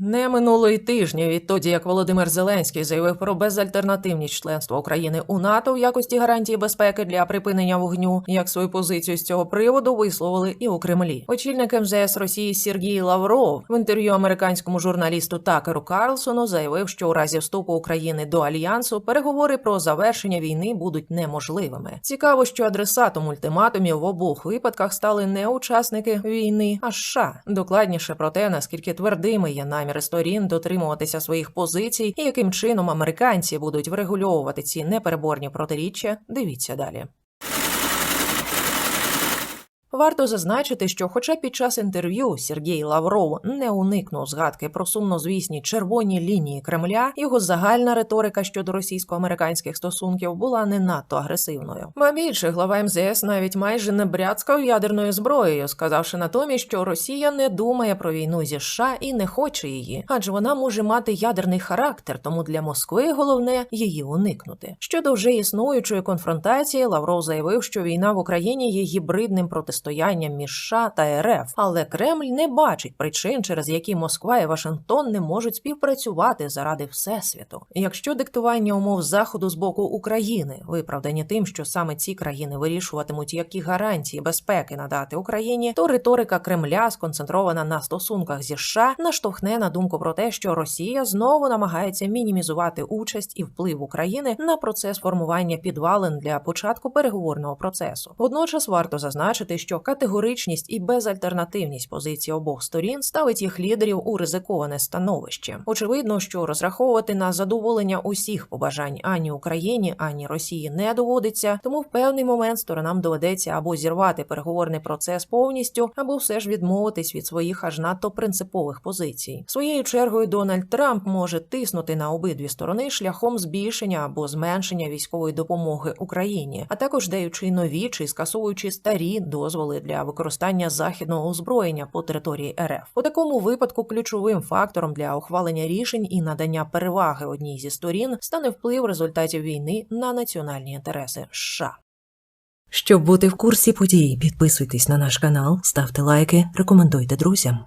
Не минулої тижня відтоді, як Володимир Зеленський заявив про безальтернативність членства України у НАТО в якості гарантії безпеки для припинення вогню, як свою позицію з цього приводу висловили і у Кремлі. Очільник МЗС Росії Сергій Лавров в інтерв'ю американському журналісту Такеру Карлсону заявив, що у разі вступу України до альянсу переговори про завершення війни будуть неможливими. Цікаво, що адресатом ультиматумів в обох випадках стали не учасники війни, а США. Докладніше про те, наскільки твердими є наміри сторін дотримуватися своїх позицій і яким чином американці будуть врегульовувати ці непереборні протиріччя. Дивіться далі. Варто зазначити, що, хоча під час інтерв'ю Сергій Лавров не уникнув згадки про сумнозвісні червоні лінії Кремля, його загальна риторика щодо російсько-американських стосунків була не надто агресивною. Ба більше глава МЗС навіть майже не бряцкав ядерною зброєю, сказавши натомість, що Росія не думає про війну зі США і не хоче її, адже вона може мати ядерний характер, тому для Москви головне її уникнути. Щодо вже існуючої конфронтації, Лавров заявив, що війна в Україні є гібридним протистоянням між США та РФ, але Кремль не бачить причин, через які Москва і Вашингтон не можуть співпрацювати заради всесвіту. Якщо диктування умов заходу з боку України виправдані тим, що саме ці країни вирішуватимуть, які гарантії безпеки надати Україні, то риторика Кремля, сконцентрована на стосунках зі США, наштовхне на думку про те, що Росія знову намагається мінімізувати участь і вплив України на процес формування підвалин для початку переговорного процесу. Водночас варто зазначити, що категоричність і безальтернативність позиції обох сторін ставить їх лідерів у ризиковане становище. Очевидно, що розраховувати на задоволення усіх побажань ані Україні, ані Росії не доводиться, тому в певний момент сторонам доведеться або зірвати переговорний процес повністю, або все ж відмовитись від своїх аж надто принципових позицій. Своєю чергою Дональд Трамп може тиснути на обидві сторони шляхом збільшення або зменшення військової допомоги Україні, а також даючи нові чи скасовуючи старі дозволи для використання західного озброєння по території РФ. У такому випадку ключовим фактором для ухвалення рішень і надання переваги одній зі сторін стане вплив результатів війни на національні інтереси США. Щоб бути в курсі подій, підписуйтесь на наш канал, ставте лайки, рекомендуйте друзям.